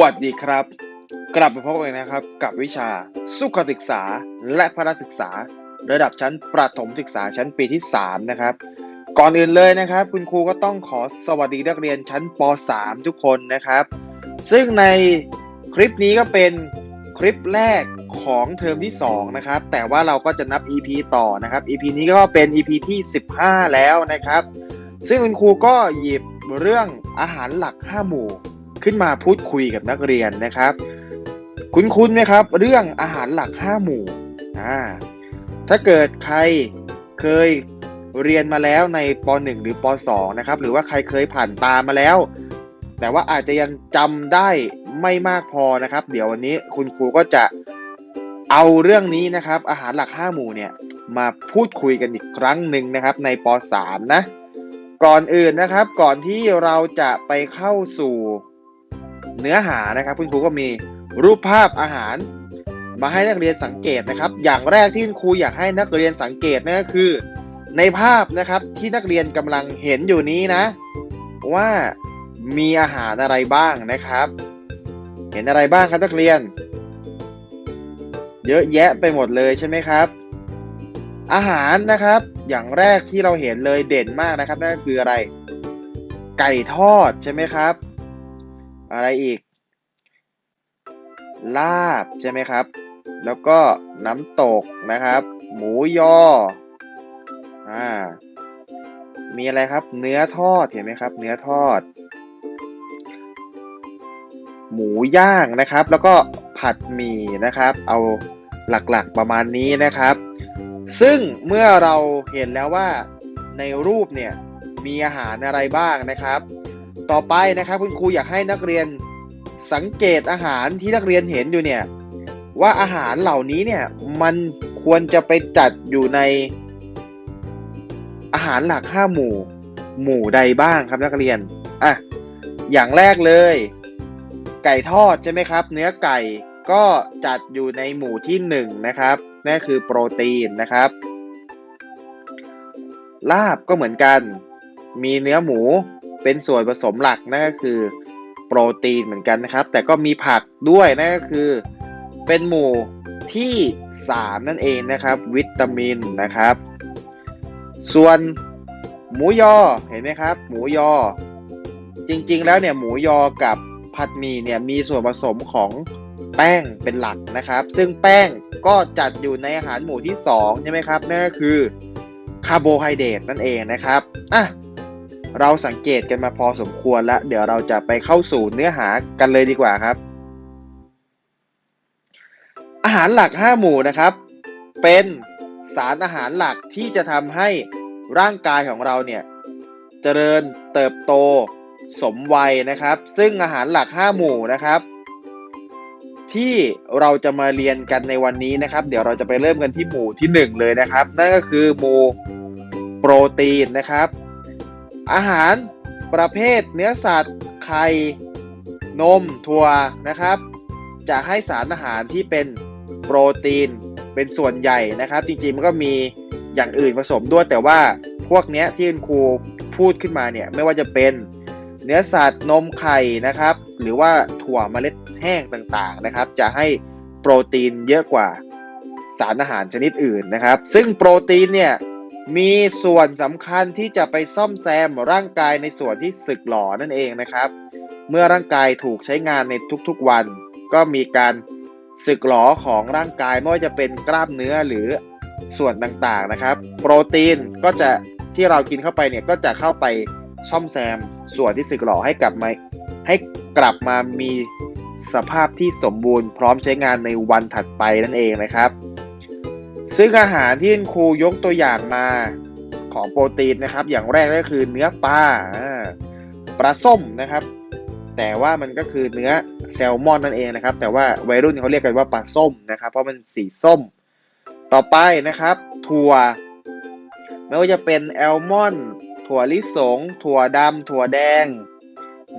วัสดีครับ กลับมาพบกันนะครับกับวิชาสุขศึกษาและพละศึกษา ระดับชั้นประถมศึกษาชั้นปีที่ 3 นะครับ ก่อนอื่นเลยนะครับ คุณครูก็ต้องขอสวัสดีนักเรียนชั้นป .3 ทุกคนนะครับ ซึ่งในคลิปนี้ก็เป็นคลิปแรกของเทอมที่ 2 นะครับ แต่ว่าเราก็จะนับ EP ต่อนะครับ EP นี้ก็เป็น EP ที่ 15 แล้วนะครับ ซึ่งคุณครูก็หยิบเรื่องอาหารหลัก 5 หมู่ ขึ้นมาพูดคุยกับนักเรียนนะครับ คุ้นๆไหมครับ เรื่องอาหารหลัก 5 หมู่อ่าถ้าเกิดใครเคยเรียนมาแล้วในป .1 หรือป .2 นะครับ หรือว่าใครเคยผ่านตามมาแล้ว แต่ว่าอาจจะยังจำได้ไม่มากพอนะครับ เดี๋ยววันนี้คุณครูก็จะเอาเรื่องนี้นะครับ อาหารหลัก 5 หมู่เนี่ยมาพูดคุยกันอีกครั้งหนึ่งนะครับ ในป .3 นะ ก่อนอื่นนะครับ ก่อนที่เราจะไปเข้าสู่ เนื้อหานะครับ คุณครูก็มีรูปภาพอาหาร มาให้นักเรียนสังเกตนะครับ อย่างแรกที่คุณครูอยากให้นักเรียนสังเกตนั่นก็คือ ในภาพนะครับที่นักเรียนกำลังเห็นอยู่นี้นะ ว่ามีอาหารอะไรบ้างนะครับ เห็นอะไรบ้างครับนักเรียน เยอะแยะไปหมดเลยใช่ไหมครับอาหารนะครับอย่างแรกที่เราเห็นเลยเด่นมากนะครับนั่นคืออะไร ไก่ทอดใช่ไหมครับ อะไรอีก ลาบใช่ไหมครับ แล้วก็น้ำตกนะครับ หมูยออ่ามีอะไรครับ เนื้อทอดเห็นไหมครับ เนื้อทอด หมูย่างนะครับ แล้วก็ผัดหมี่นะครับ เอาหลักๆประมาณนี้นะครับ ซึ่งเมื่อเราเห็นแล้วว่าในรูปเนี่ยมีอาหารอะไรบ้างนะครับ ต่อไปนะครับคุณครูอยากให้นักเรียนสังเกตอาหารที่นักเรียนเห็นอยู่เนี่ยว่าอาหารเหล่านี้เนี่ยมันควรจะไปจัดอยู่ในอาหารหลักห้าหมู่ หมู่ใดบ้างครับนักเรียนอะอย่างแรกเลย ไก่ทอดใช่ไหมครับ เนื้อไก่ก็จัดอยู่ในหมู่ที่หนึ่งนะครับนั่นคือโปรตีนนะครับ ลาบก็เหมือนกัน มีเนื้อหมู เป็นส่วนผสมหลักนั่นก็คือโปรตีนเหมือนกันนะครับ แต่ก็มีผักด้วยนั่นก็คือ เป็นหมู่ที่ 3 นั่นเองนะครับ วิตามินนะครับ ส่วนหมูยอเห็นไหมครับ หมูยอ จริงๆแล้วเนี่ยหมูยอกับผัดหมี่เนี่ยมีส่วนผสมของแป้งเป็นหลักนะครับ ซึ่งแป้งก็จัดอยู่ในอาหารหมู่ที่2ใช่ไหมครับนั่นก็คือคาร์โบไฮเดรตนั่นเองนะครับอะ เราสังเกตกันมาพอสมควรแล้ว เดี๋ยวเราจะไปเข้าสู่เนื้อหากันเลยดีกว่าครับ อาหารหลัก 5 หมู่นะครับ เป็นสารอาหารหลักที่จะทำให้ร่างกายของเราเนี่ยเจริญเติบโตสมวัยนะครับ ซึ่งอาหารหลัก 5 หมู่นะครับ ที่เราจะมาเรียนกันในวันนี้นะครับ เดี๋ยวเราจะไปเริ่มกันที่หมู่ที่ 1 เลยนะครับ นั่นก็คือหมู่โปรตีนนะครับ อาหารประเภทเนื้อสัตว์ ไข่ นม ถั่วนะครับ จะให้สารอาหารที่เป็นโปรตีนเป็นส่วนใหญ่นะครับ จริงๆมันก็มีอย่างอื่นผสมด้วย แต่ว่าพวกเนี้ยที่คุณครูพูดขึ้นมาเนี่ยไม่ว่าจะเป็นเนื้อสัตว์นมไข่นะครับ หรือว่าถั่วเมล็ดแห้งต่างๆนะครับ จะให้โปรตีนเยอะกว่าสารอาหารชนิดอื่นนะครับ ซึ่งโปรตีนเนี่ย มีส่วนสำคัญที่จะไปซ่อมแซมร่างกายในส่วนที่สึกหรอนั่นเองนะครับ เมื่อร่างกายถูกใช้งานในทุกๆวัน ก็มีการสึกหรอของร่างกายไม่ว่าจะเป็นกล้ามเนื้อหรือส่วนต่างๆนะครับ โปรตีนก็จะที่เรากินเข้าไปเนี่ยก็จะเข้าไปซ่อมแซมส่วนที่สึกหรอให้กลับมาให้กลับมามีสภาพที่สมบูรณ์พร้อมใช้งานในวันถัดไปนั่นเองนะครับ ซึ่งอาหารที่ครูยกตัวอย่างมาของโปรตีนนะครับ อย่างแรกก็คือเนื้อปลาปลาส้มนะครับ แต่ว่ามันก็คือเนื้อแซลมอนนั่นเองนะครับ แต่ว่าวัยรุ่นเขาเรียกกันว่าปลาส้มนะครับ เพราะมันสีส้ม ต่อไปนะครับ ถั่ว ไม่ว่าจะเป็นแอลมอนถั่วลิสง ถั่วดำถั่วแดง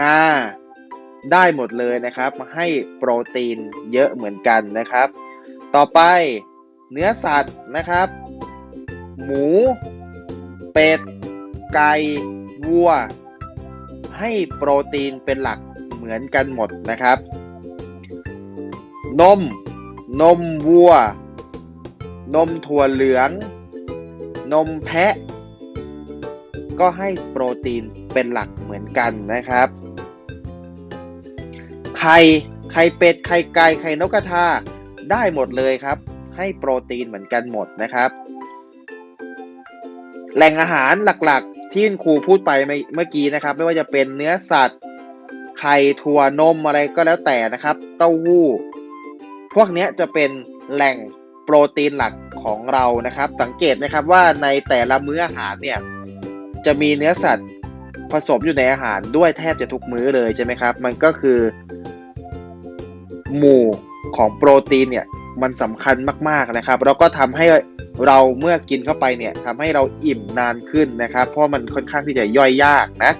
งา ได้หมดเลยนะครับ ให้โปรตีนเยอะเหมือนกันนะครับ ต่อไป เนื้อสัตว์นะครับ หมู เป็ด ไก่ วัว ให้โปรตีนเป็นหลักเหมือนกันหมดนะครับ นม นมวัว นมถั่วเหลือง นมแพะ ก็ให้โปรตีนเป็นหลักเหมือนกันนะครับ ไข่ ไข่เป็ด ไข่ไก่ ไข่นกกระทา ได้หมดเลยครับ ให้โปรตีนเหมือนกันหมดนะครับ แหล่งอาหารหลักๆ ที่ครูพูดไปเมื่อกี้นะครับ ไม่ว่าจะเป็นเนื้อสัตว์ ไข่ถั่วนมอะไรก็แล้วแต่นะครับ เต้าหู้ พวกนี้จะเป็นแหล่งโปรตีนหลักของเรานะครับ สังเกตไหมครับว่าในแต่ละมื้ออาหารเนี่ยจะมีเนื้อสัตว์ผสมอยู่ในอาหารด้วยแทบจะทุกมื้อเลยใช่ไหมครับ มันก็คือ หมู่ของโปรตีนเนี่ย มันสำคัญมากๆนะครับแล้วก็ทำให้เราเมื่อกินเข้าไปเนี่ยทำให้เราอิ่มนานขึ้นนะครับ เพราะมันค่อนข้างที่จะย่อยยากนะ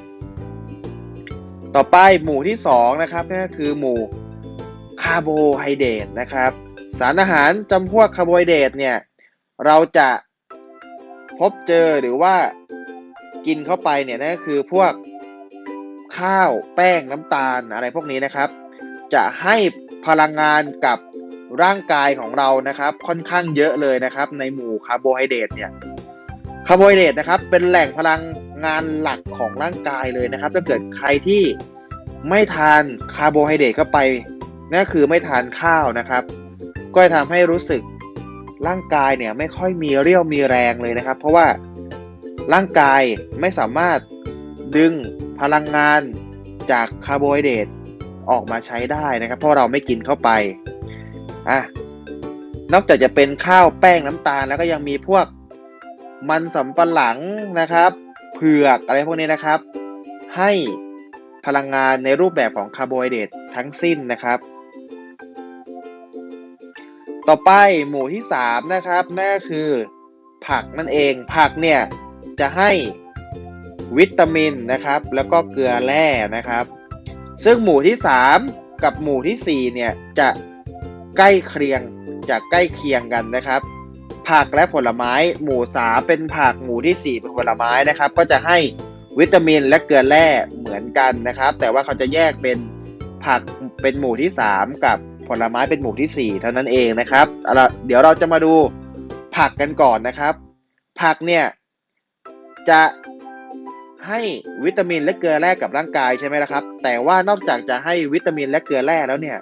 ต่อไปหมู่ที่2นะครับนั่นก็คือหมู่คาร์โบไฮเดรตนะครับ สารอาหารจำพวกคาร์โบไฮเดรตเนี่ยเราจะพบเจอหรือว่ากินเข้าไปเนี่ยนั่นก็คือพวกข้าวแป้งน้ำตาลอะไรพวกนี้นะครับ จะให้พลังงานกับ ร่างกายของเรานะครับค่อนข้างเยอะเลยนะครับ ในหมู่คาร์โบไฮเดรตเนี่ยคาร์โบไฮเดรตนะครับเป็นแหล่งพลังงานหลักของร่างกายเลยนะครับ ถ้าเกิดใครที่ไม่ทานคาร์โบไฮเดรตเข้าไปนั่นคือไม่ทานข้าวนะครับ ก็จะทำให้รู้สึกร่างกายเนี่ยไม่ค่อยมีเรี่ยวมีแรงเลยนะครับ เพราะว่าร่างกายไม่สามารถดึงพลังงานจากคาร์โบไฮเดรตออกมาใช้ได้นะครับ เพราะเราไม่กินเข้าไป อะนอกจากจะเป็นข้าวแป้งน้ำตาลแล้วก็ยังมีพวกมันสำปะหลังนะครับ เผือกอะไรพวกนี้นะครับ ให้พลังงานในรูปแบบของคาร์โบไฮเดรตทั้งสิ้นนะครับ ต่อไปหมู่ที่ 3 นะครับนั่นคือผักนั่นเองผักเนี่ยจะให้วิตามินนะครับ แล้วก็เกลือแร่นะครับ ซึ่งหมู่ที่ 3 กับหมู่ที่ 4 เนี่ยจะ ใกล้เคียงจะใกล้เคียงกันนะครับ ผักและผลไม้หมู่สาเป็นผักหมู่ที่ 4 เป็นผลไม้นะครับ ก็จะให้วิตามินและเกลือแร่เหมือนกันนะครับ แต่ว่าเขาจะแยกเป็นผักเป็นหมู่ที่ 3 กับผลไม้เป็นหมู่ที่ 4 เท่านั้นเองนะครับ เดี๋ยวเราจะมาดูผักกันก่อนนะครับ ผักเนี่ยจะให้วิตามินและเกลือแร่กับร่างกายใช่ไหมล่ะครับ แต่ว่านอกจากจะให้วิตามินและเกลือแร่แล้วเนี่ย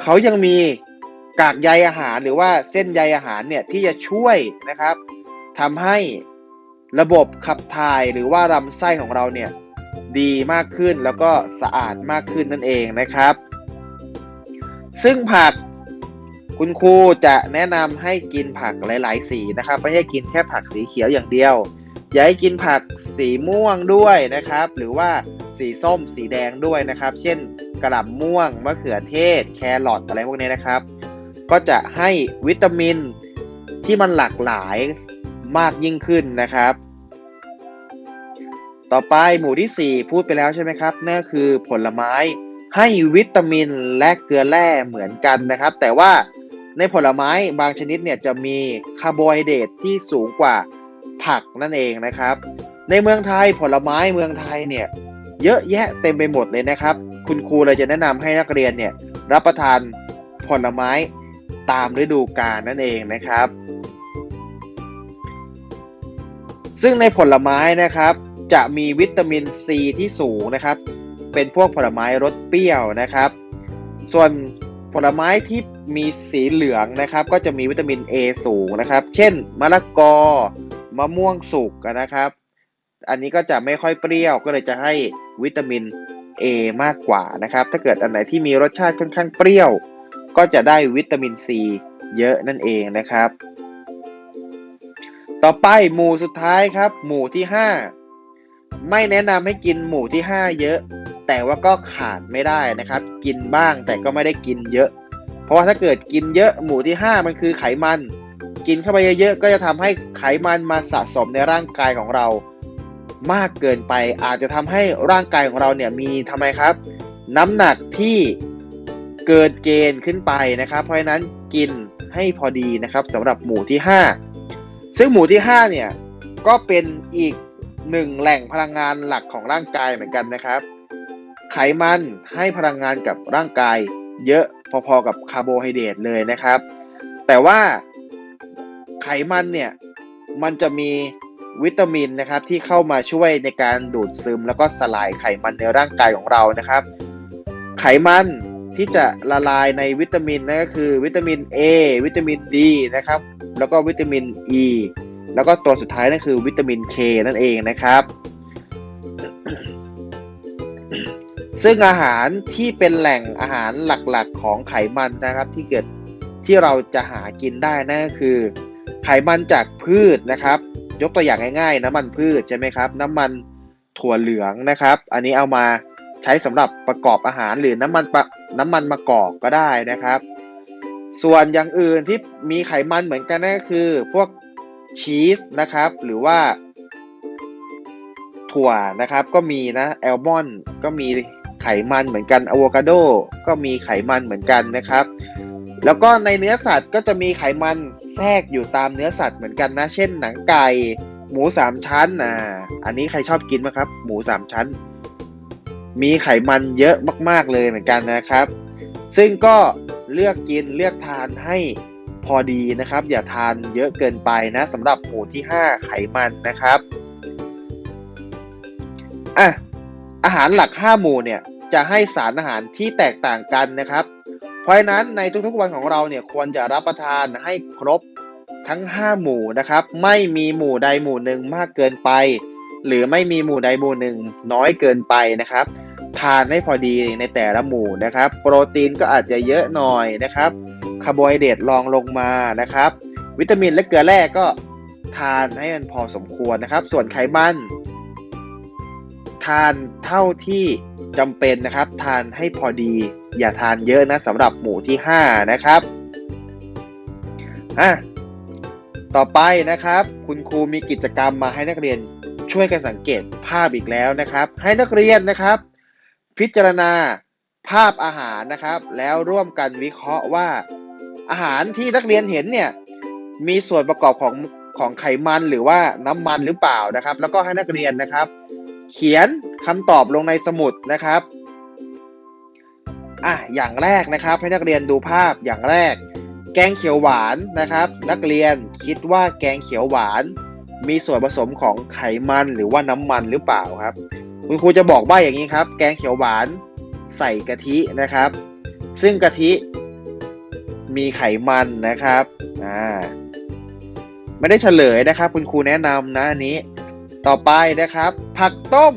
เขายังมีกากใยอาหารหรือว่าเส้นใยอาหารเนี่ยที่จะช่วยนะครับทำให้ระบบขับถ่ายหรือว่าลำไส้ของเราเนี่ยดีมากขึ้นแล้วก็สะอาดมากขึ้นนั่นเองนะครับ ซึ่งผักคุณครูจะแนะนำให้กินผักหลาย ๆ สีนะครับ ไม่ใช่กินแค่ผักสีเขียวอย่างเดียว อย่าให้กินผักสีม่วงด้วยนะครับ หรือว่า สีส้ม สีแดงด้วยนะครับ เช่นกระหล่ำม่วง มะเขือเทศ แครอทอะไรพวกนี้นะครับ ก็จะให้วิตามินที่มันหลากหลายมากยิ่งขึ้นนะครับ ต่อไปหมู่ที่ 4 พูดไปแล้วใช่ไหมครับนั่นคือผลไม้ให้วิตามินและเกลือแร่เหมือนกันนะครับ แต่ว่าในผลไม้บางชนิดเนี่ยจะมีคาร์โบไฮเดรตที่สูงกว่าผักนั่นเองนะครับ ในเมืองไทยผลไม้เมืองไทยเนี่ย เยอะแยะเต็มไปหมดเลยนะครับ คุณครูเลยจะแนะนำให้นักเรียนเนี่ยรับประทานผลไม้ตามฤดูกาลนั่นเองนะครับ ซึ่งในผลไม้นะครับจะมีวิตามินซีที่สูงนะครับ เป็นพวกผลไม้รสเปรี้ยวนะครับ ส่วนผลไม้ที่มีสีเหลืองนะครับ ก็จะมีวิตามิน A สูงนะครับ เช่น มะละกอ มะม่วงสุกนะครับ อันนี้ก็จะไม่ค่อยเปรี้ยวก็เลยจะให้วิตามิน A มากกว่านะครับ ถ้าเกิดอันไหนที่มีรสชาติค่อนข้างเปรี้ยว ก็จะได้วิตามิน C เยอะนั่นเองนะครับ ต่อไปหมู่สุดท้ายครับ หมู่ที่ 5 ไม่แนะนำให้กินหมู่ที่ 5 เยอะ แต่ว่าก็ขาดไม่ได้นะครับ กินบ้างแต่ก็ไม่ได้กินเยอะ เพราะว่าถ้าเกิดกินเยอะหมู่ที่ 5 มันคือไขมัน กินเข้าไปเยอะๆก็จะทำให้ไขมันมาสะสมในร่างกายของเรา มากเกินไป อาจจะทำให้ร่างกายของเราเนี่ยมีทำไมครับ น้ำหนักที่เกินเกณฑ์ขึ้นไปนะครับ เพราะฉะนั้นกินให้พอดีนะครับสำหรับหมู่ที่ 5 ซึ่งหมู่ที่5เนี่ยก็เป็นอีกหนึ่งแหล่งพลังงานหลักของร่างกายเหมือนกันนะครับ ไขมันให้พลังงานกับร่างกายเยอะพอๆกับคาร์โบไฮเดรตเลยนะครับ แต่ว่าไขมันเนี่ยมันจะมี วิตามินนะครับที่เข้ามาช่วยในการดูดซึมแล้วก็สลายไขมันในร่างกายของเรานะครับ ไขมันที่จะละลายในวิตามินนั่นก็คือวิตามิน A วิตามิน D นะครับ แล้วก็วิตามิน E แล้วก็ตัวสุดท้ายนั่นคือวิตามิน K นั่นเองนะครับ ซึ่งอาหารที่เป็นแหล่งอาหารหลักๆของไขมันนะครับ ที่เกิดที่เราจะหากินได้นั่นก็คือ ไขมันจากพืชนะครับ ยกตัวอย่างง่ายๆ น้ำมันพืชใช่ไหมครับ น้ำมันถั่วเหลืองนะครับ อันนี้เอามาใช้สำหรับประกอบอาหารหรือน้ำมันน้ำมันมะกอกก็ได้นะครับ ส่วนอย่างอื่นที่มีไขมันเหมือนกันนั่นก็คือ พวกชีสนะครับ หรือว่า ถั่วนะครับ ก็มีนะแอลมอนก็มีไขมันเหมือนกันอะโวคาโดก็มีไขมันเหมือนกันนะครับ แล้วก็ในเนื้อสัตว์ก็จะมีไขมันแทรกอยู่ตามเนื้อสัตว์เหมือนกันนะ เช่นหนังไก่ หมูสามชั้นอ่าอันนี้ใครชอบกินไหมครับ หมูสามชั้น มีไขมันเยอะมาก ๆเลยเหมือนกันนะครับ ซึ่งก็เลือกกินเลือกทานให้พอดีนะครับ อย่าทานเยอะเกินไปนะสำหรับหมูที่ 5 ไขมันนะครับอะอาหารหลัก 5 หมู่เนี่ยจะให้สารอาหารที่แตกต่างกันนะครับ เพราะฉะนั้นในทุกๆวันของเราเนี่ยควรจะรับประทานให้ครบทั้ง 5 หมู่นะครับ ไม่มีหมู่ใดหมู่หนึ่งมากเกินไป หรือไม่มีหมู่ใดหมู่หนึ่งน้อยเกินไปนะครับ ทานให้พอดีในแต่ละหมู่นะครับ โปรตีนก็อาจจะเยอะหน่อยนะครับคาร์โบไฮเดรตรองลงมานะครับ วิตามินและเกลือแร่ก็ทานให้มันพอสมควรนะครับ ส่วนไขมัน ทานเท่าที่จำเป็นนะครับ ทานให้พอดี อย่าทานเยอะนะสำหรับหมู่ที่ 5 นะครับอะต่อไปนะครับ คุณครูมีกิจกรรมมาให้นักเรียนช่วยกันสังเกตภาพอีกแล้วนะครับ ให้นักเรียนนะครับ พิจารณาภาพอาหารนะครับ แล้วร่วมกันวิเคราะห์ว่า อาหารที่นักเรียนเห็นเนี่ยมีส่วนประกอบของของไขมันหรือว่าน้ำมันหรือเปล่านะครับ แล้วก็ให้นักเรียนนะครับ เขียนคำตอบลงในสมุดนะครับ อะอย่างแรกนะครับให้นักเรียนดูภาพอย่างแรก แกงเขียวหวานนะครับ นักเรียนคิดว่าแกงเขียวหวาน มีส่วนผสมของไขมันหรือว่าน้ำมันหรือเปล่าครับ คุณครูจะบอกว่าอย่างนี้ครับ แกงเขียวหวานใส่กะทินะครับ ซึ่งกะทิมีไขมันนะครับอ่าไม่ได้เฉลยนะครับ คุณครูแนะนำนะอันนี้ ต่อไปนะครับ ผักต้ม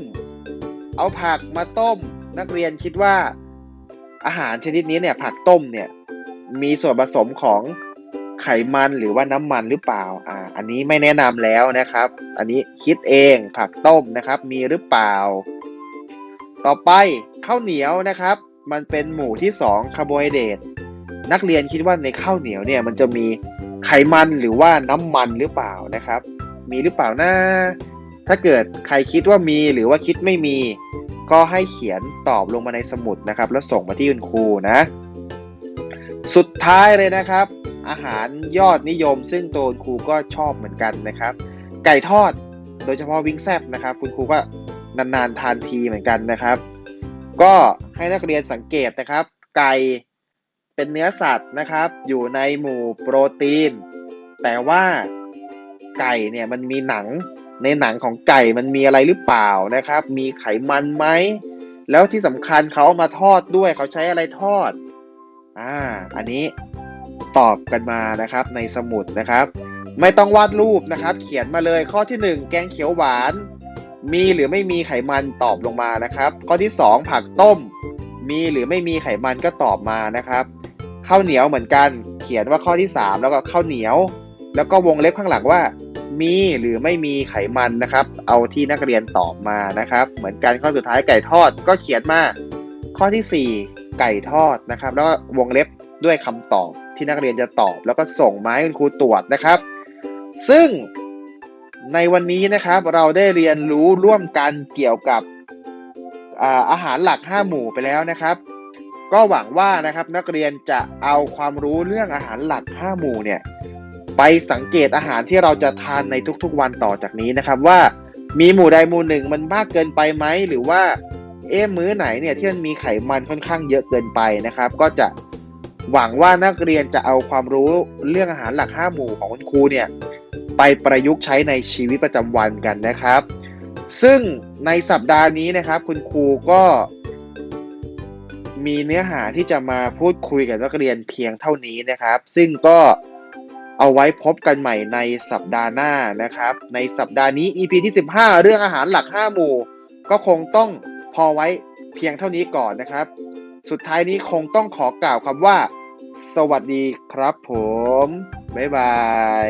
เอาผักมาต้ม นักเรียนคิดว่า อาหารชนิดนี้เนี่ยผักต้มเนี่ยมีส่วนผสมของไขมันหรือว่าน้ำมันหรือเปล่า อ่า อันนี้ไม่แนะนำแล้วนะครับ อันนี้คิดเองผักต้มนะครับ มีหรือเปล่า ต่อไปข้าวเหนียวนะครับ มันเป็นหมู่ที่2คาร์โบไฮเดรตนักเรียนคิดว่าในข้าวเหนียวเนี่ยมันจะมีไขมันหรือว่าน้ำมันหรือเปล่านะครับ มีหรือเปล่านะถ้าเกิดใครคิดว่ามีหรือว่าคิดไม่มี ก็ให้เขียนตอบลงมาในสมุดนะครับ แล้วส่งมาที่คุณครูนะ สุดท้ายเลยนะครับ อาหารยอดนิยม ซึ่งตัวครูก็ชอบเหมือนกันนะครับ ไก่ทอดโดยเฉพาะวิงแซบนะครับ คุณครูก็นานๆทานทีเหมือนกันนะครับ ก็ให้นักเรียนสังเกตนะครับ ไก่เป็นเนื้อสัตว์นะครับ อยู่ในหมู่โปรตีน แต่ว่าไก่เนี่ยมันมีหนัง ในหนังของไก่มันมีอะไรหรือเปล่านะครับ มีไขมันไหม แล้วที่สำคัญเขาเอามาทอดด้วยเขาใช้อะไรทอด อ่า อันนี้ตอบกันมานะครับในสมุดนะครับ ไม่ต้องวาดรูปนะครับ เขียนมาเลยข้อที่ 1 แกงเขียวหวาน มีหรือไม่มีไขมันตอบลงมานะครับ ข้อที่ 2 ผักต้ม มีหรือไม่มีไขมันก็ตอบมานะครับข้าวเหนียวเหมือนกัน เขียนว่าข้อที่ 3 แล้วก็ข้าวเหนียว แล้วก็วงเล็บข้างหลังว่า มีหรือไม่มีไขมันนะครับ เอาที่นักเรียนตอบมานะครับ เหมือนกันข้อสุดท้ายไก่ทอดก็เขียนมาข้อที่ 4 ไก่ทอดนะครับ แล้ววงเล็บด้วยคำตอบที่นักเรียนจะตอบ แล้วก็ส่งมาให้คุณครูตรวจนะครับ ซึ่งในวันนี้นะครับเราได้เรียนรู้ร่วมกันเกี่ยวกับอาอาหารหลัก 5 หมู่ไปแล้วนะครับ ก็หวังว่านะครับนักเรียนจะเอาความรู้เรื่องอาหารหลัก 5 หมู่เนี่ย ไปสังเกตอาหารที่เราจะทานในทุกๆวันต่อจากนี้นะครับว่ามีหมู่ใดหมู่หนึ่งมันมากเกินไปไหมหรือว่าเอ๊มื้อไหนเนี่ยที่มันมีไขมันค่อนข้างเยอะเกินไปนะครับ ก็จะหวังว่านักเรียนจะเอาความรู้เรื่องอาหารหลักห้าหมู่ของคุณครูเนี่ยไปประยุกต์ใช้ในชีวิตประจำวันกันนะครับ ซึ่งในสัปดาห์นี้นะครับ คุณครูก็มีเนื้อหาที่จะมาพูดคุยกับนักเรียนเพียงเท่านี้นะครับ ซึ่งก็ เอาไว้พบกันใหม่ในสัปดาห์หน้านะครับ ในสัปดาห์นี้ EP ที่ 15 เรื่องอาหารหลัก 5 หมู่ ก็คงต้องพอไว้เพียงเท่านี้ก่อนนะครับ สุดท้ายนี้คงต้องขอกล่าวคำว่า สวัสดีครับผม บ๊ายบาย